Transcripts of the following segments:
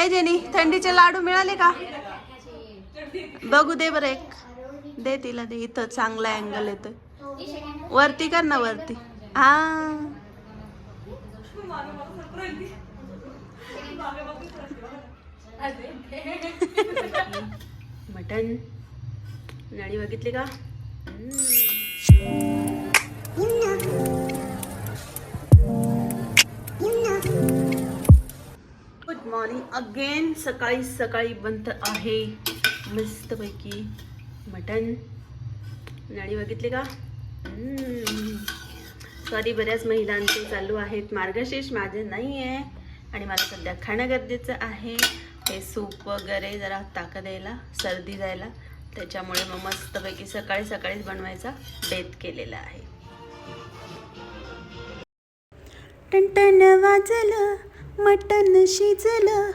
ए jenny थंडीचे लाडू मिळाले का? बघू दे बरं एक. दे तिला दे. इथं चांगला अँगल येतो वरती कर ना वरती. हा. मटन. नळी बघितली का? आणि अगेन सकाळी सकाळी बनत आहे. मस्तपैकी मटन नळी बघितली का? सॉरी बऱ्याच महिलांचे चालू आहेत मार्गशीर्ष. माझे नाही आहे आणि मला सध्या खाणं गरजेचं आहे. हे सूप वगैरे जरा ताकद यायला सर्दी जायला. त्याच्यामुळे मग मस्तपैकी सकाळी सकाळीच बनवायचा बेत केलेला आहे. टनटन वाजलं. मटन शिजलं.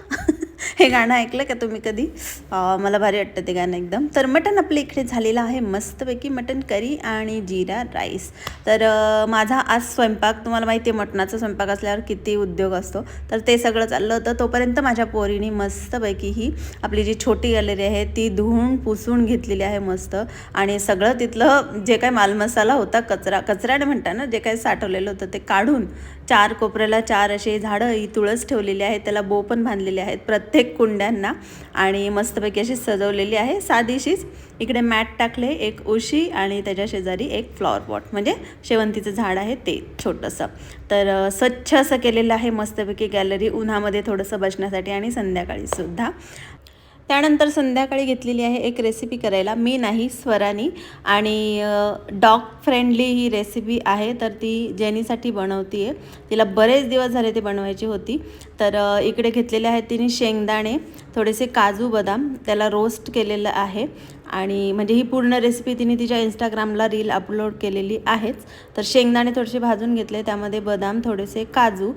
हे गाणं ऐकलं का तुम्ही कधी? मला भारी वाटतं ते गाणं एकदम. तर मटन आपल्या इकडे झालेलं आहे मस्तपैकी. मटन करी आणि जिरा राईस. तर माझा आज स्वयंपाक तुम्हाला माहिती आहे मटणाचा स्वयंपाक असल्यावर किती उद्योग असतो. तर ते सगळं चाललं होतं. तोपर्यंत माझ्या पोरीने मस्तपैकी ही आपली जी छोटी गॅलरी आहे ती धुवून पुसून घेतलेली आहे मस्त. आणि सगळं तिथलं जे काय मालमसाला होता कचरा कचऱ्याने म्हणता ना जे काही साठवलेलं होतं ते काढून चार कोपऱ्याला चार असे झाडं ही तुळस ठेवलेली आहे त्याला बो पण बांधलेले आहेत. प्रत्येक कुंड्यांना आणि मस्तपैकी अशी सजवलेली आहे. साधीशीच इकडे मॅट टाकले एक उशी आणि त्याच्या शेजारी एक फ्लॉवर पॉट म्हणजे शेवंतीचं झाड आहे ते छोटंसं. तर स्वच्छ असं केलेलं आहे मस्तपैकी गॅलरी उन्हामध्ये थोडंसं बसण्यासाठी आणि संध्याकाळी सुद्धा. त्यानंतर संध्याकाळी घेतलेली आहे एक रेसिपी करायला. मी नाही स्वरानी. आणि डॉग फ्रेंडली ही रेसिपी आहे तर ती जेनीसाठी बनवती आहे तिला बरेच दिवस झाले ते बनवायची होती. तर इकडे घेतलेले आहेत तिने शेंगदाणे थोडेसे काजू बदाम त्याला रोस्ट केलेलं आहे. आणि म्हणजे ही पूर्ण रेसिपी तिने तिच्या इंस्टाग्रामला रील अपलोड केलेली आहेच. तर शेंगदाणे थोडेसे भाजून घेतले त्यामध्ये बदाम थोडेसे काजू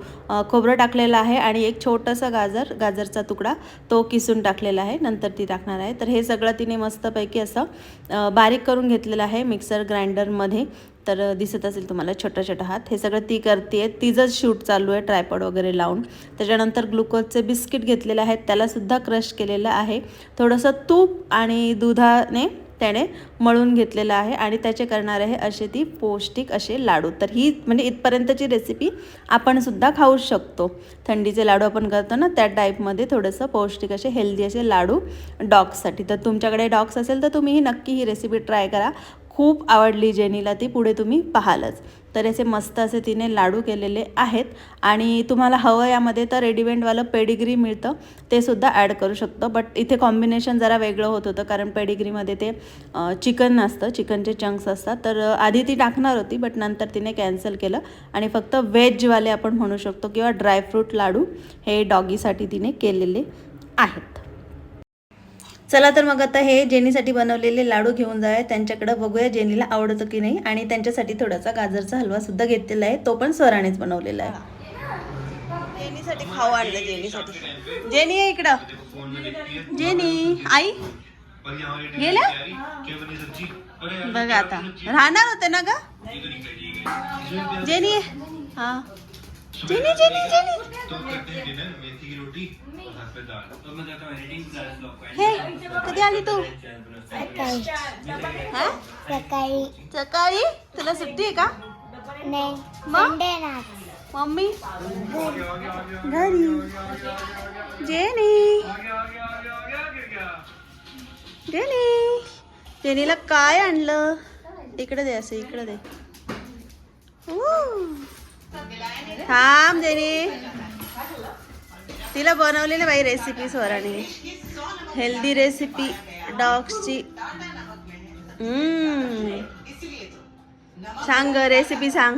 खोबरं टाकलेलं आहे. आणि एक छोटंसं गाजर गाजरचा तुकडा तो किसून टाकलेला आहे. नंतर ती टाकणार आहे. तर हे सगळं तिने मस्तपैकी असं बारीक करून घेतलेलं आहे मिक्सर ग्राइंडरमध्ये. तर दिसत असेल तुम्हाला छोटा छोटा हात. हे सगळं ती करते तिचंच शूट चालू आहे ट्रायपॉड वगैरे लावून. त्याच्यानंतर ग्लुकोजचे बिस्किट घेतलेले आहेत. त्यालासुद्धा क्रश केलेलं आहे. थोडंसं तूप आणि दुधाने त्याने मळून घेतलेलं आहे आणि त्याचे करणार आहे असे ती पौष्टिक असे लाडू. तर ही म्हणजे इथपर्यंतची रेसिपी आपणसुद्धा खाऊ शकतो. थंडीचे लाडू आपण करतो ना त्या टाईपमध्ये थोडंसं पौष्टिक असे हेल्दी असे लाडू डॉग्ससाठी तर तुमच्याकडे डॉग्स असेल तर तुम्ही ही नक्की ही रेसिपी ट्राय करा. खूप आवडली जेनीला ती पुढे तुम्ही पाहालच. तर असे मस्त असे तिने लाडू केलेले आहेत आणि तुम्हाला हवं यामध्ये तर रेडीमेडवालं पेडिग्री मिळतं ते सुद्धा ॲड करू शकतो. बट इथे कॉम्बिनेशन जरा वेगळं होत होतं कारण पेडिग्रीमध्ये ते चिकन असतं चिकनचे चंक्स असतात. तर आधी ती टाकणार होती बट नंतर तिने कॅन्सल केलं आणि फक्त व्हेजवाले आपण म्हणू शकतो किंवा ड्रायफ्रूट लाडू हे डॉगीसाठी तिने केलेले आहेत. चला तर मग आता हे जेनीसाठी बनवलेले लाडू घेऊन जाऊया. त्यांच्याकडे बघूया जेनीला आवडतं की नाही. आणि त्यांच्यासाठी थोडासा गाजरचा हलवा सुद्धा घेतलेला आहे. तो पण स्वरानेच बनवलेला आहे. जेनीसाठी खाऊ आणलं जेनीसाठी. जेनी आहे इकडं. जेनी आई? गेल्या? बघा आता. राहणार होते ना ग? जेनी हा. जेनी जेनी जेनी मेथी की रोटी और हाथ पे दाल। तो मैं जाता हूँ एडिटिंग क्लास लॉक हे कधी आली तू? हा? सकाळी सकाळी तुला सुट्टी आहे का? नाही? संडे ना मम्मी? घरी। जेनी जेनी जेनीला काय आणलं? इकडे दे असं इकडे दे. ऊ. थांब जेनी. तिला बनवलेली बाई रेसिपी स्वराने हेल्दी रेसिपी डॉग्सची सांग ग रेसिपी सांग.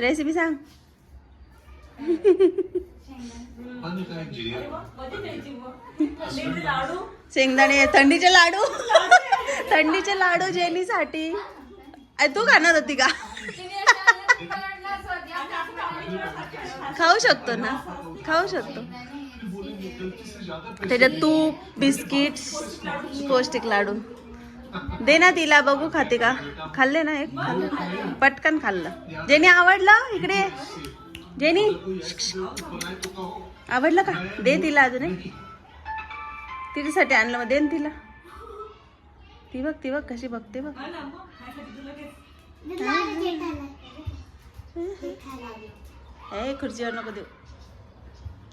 रेसिपी सांग. शेंगदाणे थंडीचे लाडू. थंडीचे लाडू जेनीसाठी. तू खाणार होती का? खाऊ शकतो ना? खाऊ शकतो. त्याच्यात तूप बिस्किट पौष्टिक लाडू. दे ना तिला बघू खाते का? खाल्ले ना एक? खाल्लं पटकन खाल्लं. जेनी आवडलं इकडे. जेनी? आवडलं का? दे तिला अजून तिच्यासाठी आणलं मग दे ना तिला. ती बघ ती बघ कशी बघते बघ. ए खुर्चीवर नको देऊ.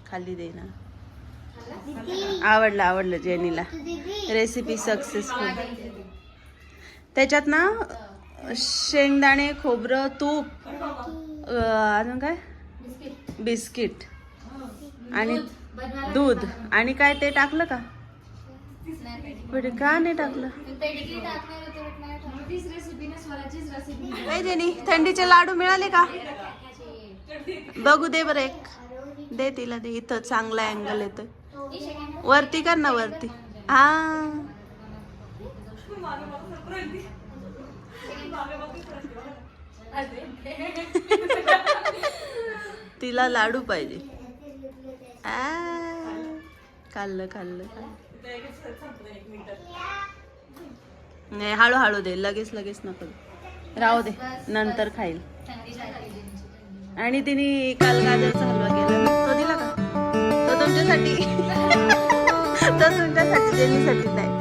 खाली दे ना. आवडलं आवडलं जेनीला. रेसिपी सक्सेसफुल त्याच्यात ना शेंगदाणे खोबरं तूप अजून काय? बिस्किट. आणि दूध. आणि काय ते टाकलं का? का नाही टाकलं? जेनी थंडीचे लाडू मिळाले का? बघू दे बरं एक. दे तिला दे. इथं चांगला अँगल येतोय. वरती कर ना वरती. हा. तिला लाडू पाहिजे. खाल्लं खाल्लं. नाही हळूहळू दे. लगेच लगेच नको. राहू दे. नंतर खाईल. आणि तिने काल गाजरचा हलवा केला. तो दिला का? तो तुमच्यासाठी. तो तुमच्यासाठी जेनीसाठी नाही.